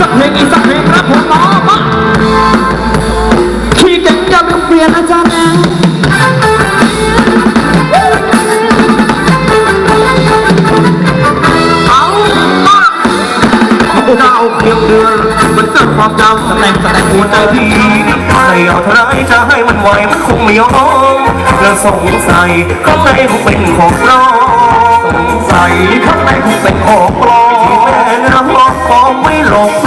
สักเพลงอีกสักเพลงครับผมน้องขี่เก่งจะเปลี่ยนอาจารย์แองเอามาดาวเพียงเดือนมันสร้ความจำสแตมสแตมหัวใจพี่ใครเอาเท่าไรจะให้มันไหวมันคงไม่ยอมและสงสัยข้างในคงเป็นของเราสงสัยข้างในคงเป็นของปลอที่แม่น้ำร้องไม่หลง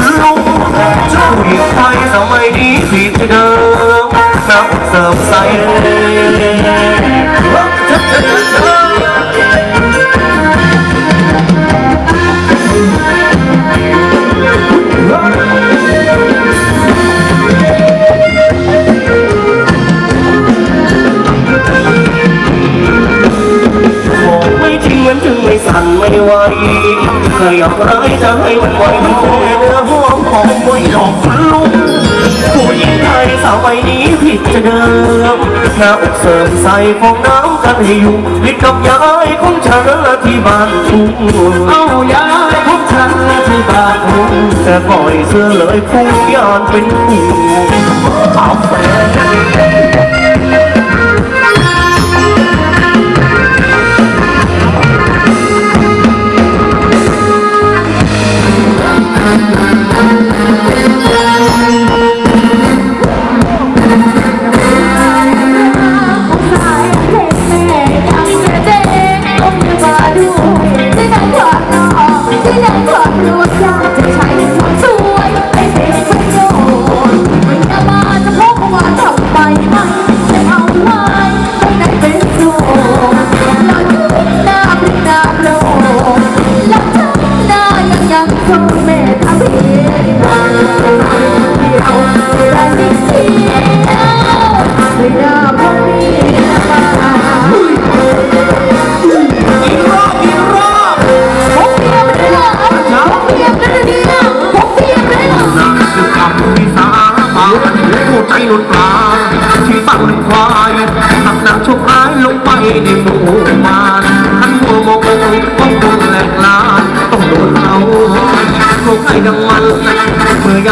ช่วยไทยสมัยนี้ผิดเดิมนับเสริมใส่ไม่จริงมันถึงไม่สั่นไม่ไหวเคยอยากร้ายจะให้มันไหว ของไม่หลอกฟันลุงผู้หญิงไทยสาวใบนี้ผิดจะเดิมหน้าอกเสริมใส่ฟองน้ำกันให้อยู่ผิดกับยายของฉันที่บ้านทุ่งเอายายของฉันที่บ้านผมแต่ปล่อยเสื้อเลยผู้ยานเป็นผู้เอาแฟน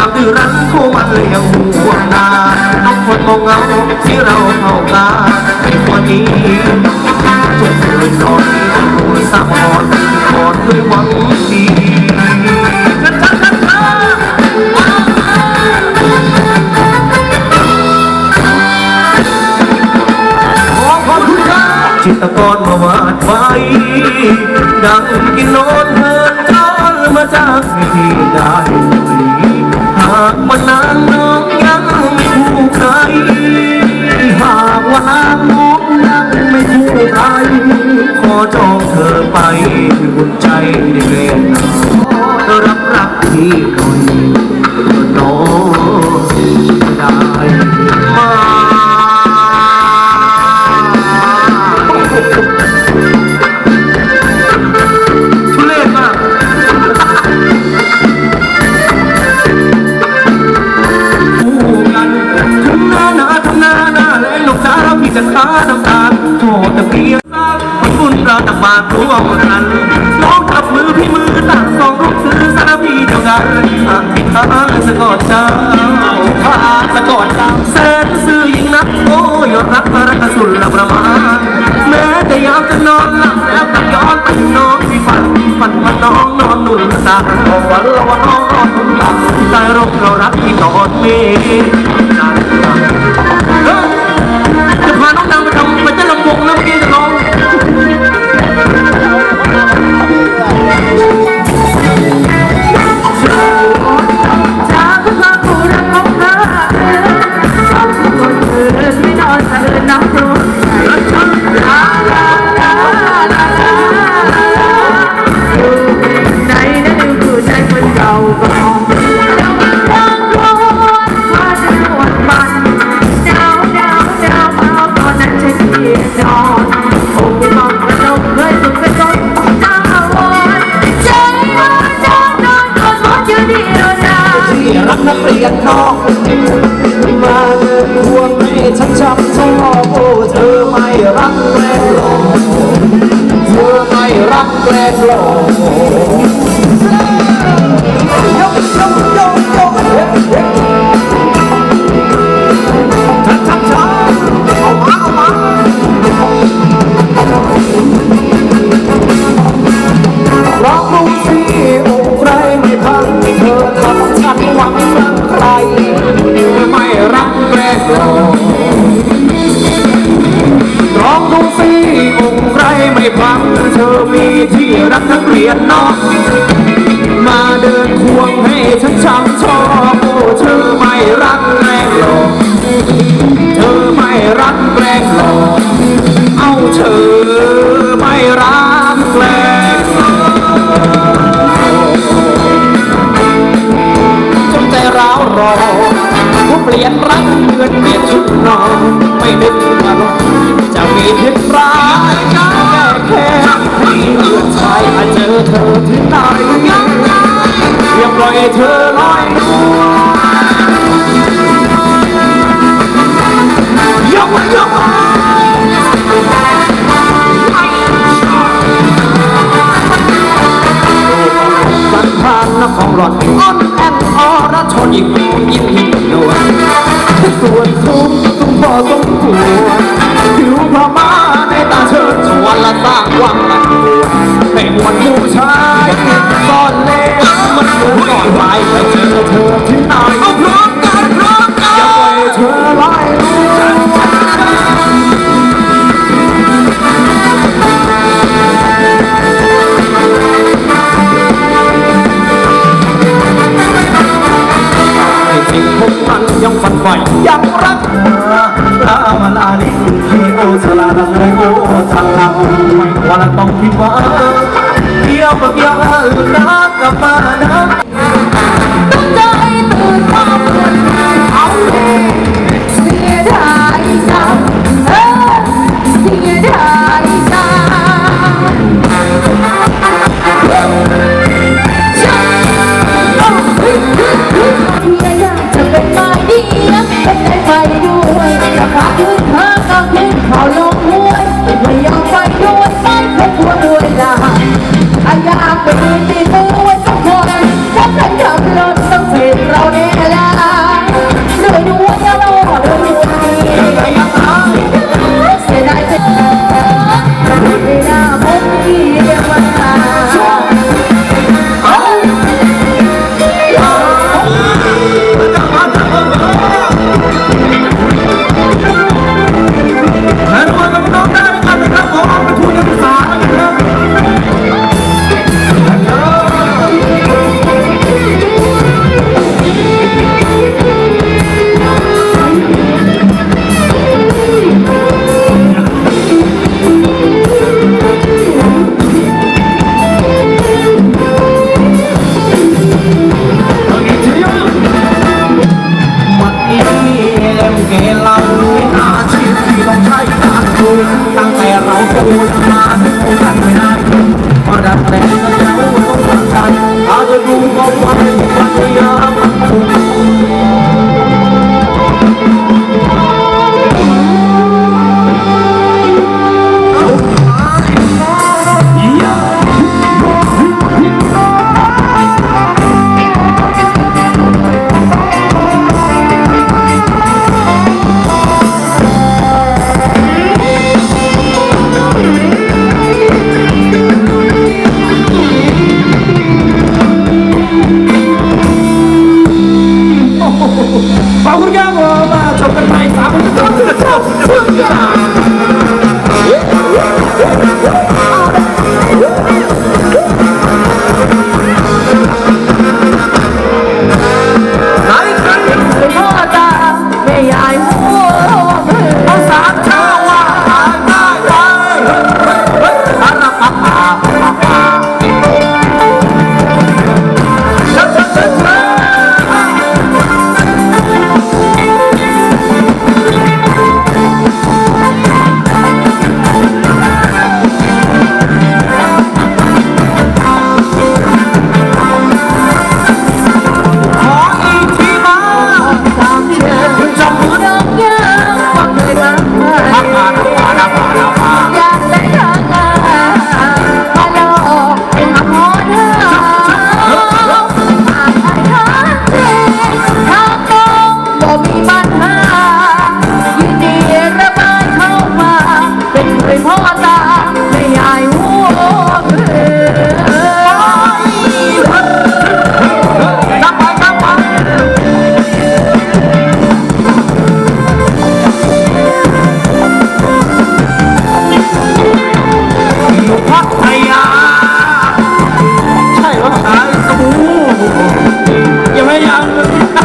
ามดื้อรั้นคู่มันเลยยังห่วงนาต้องคนมองเงาที่เราเข้ากันในวันนี้จงเลยนอนโดนสะพอนกอดด้วยหวังดีชัดชัดชัดชัดขอขอบคุณครับจิตกรมาวาดไว้ดังกินนอนเหินจอนมาจากที่ได้ เธอไปอุ่นใจได้เกรงรับรักที่หน่อยน้องได้มาทุเรศมากคู่กันทำหน้าหน้าทำหน้าหน้าและลูกสาวพี่จะฆ่าน้ำตาโทษแต่เพียง ตักบาตรร่วมกันน้องจับมือพี่มือต่างสองรูปซื้อสารพีเดียวกันอธิษฐานสะกดเจ้าข้าสะกดเจ้าแสนซื่อยิ่งนักโอ้ยรักรักสุดละประมาณแม้แต่ยามจะนอนหลับแล้วกลับย้อนไปน้องที่ฝันฝันว่าน้องนอนหนุนตาฝันว่าน้องนอนหนุนตาใต้ร่มเรารักที่นอนเมฆจะ ดหมอนอยู่เดียวดายที่รักนักเรียนนอกมาเงินทวง ฉันช้ำชอบโอ้เธอไม่รักแกล้งหลอกเธอไม่รักแกล้งหลอกียดน้องมาเดินควงให้ฉันช้ำชอบโอ้เธอไม่รักแรงหลอกเธอไม่รักแรงหลอกเอาเธอไม่รักแรงหลอกจนใจร้าวรอผู้เปลี่ยนรักเหมือนเปลี่ยนชุดนอนไม่นึกว่าจะมีพิษร้าย มีวันชายอาจเจอเธอที่ตายยังไงอย่าปล่อยเธอลอยนวลยกมายกมา Walang pangpibaan Kaya pagyakal na. Kapanan Tanda ay tutapos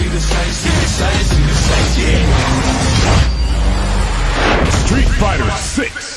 see the sights, see the sights, see the sights, yeah. Street Fighter 6.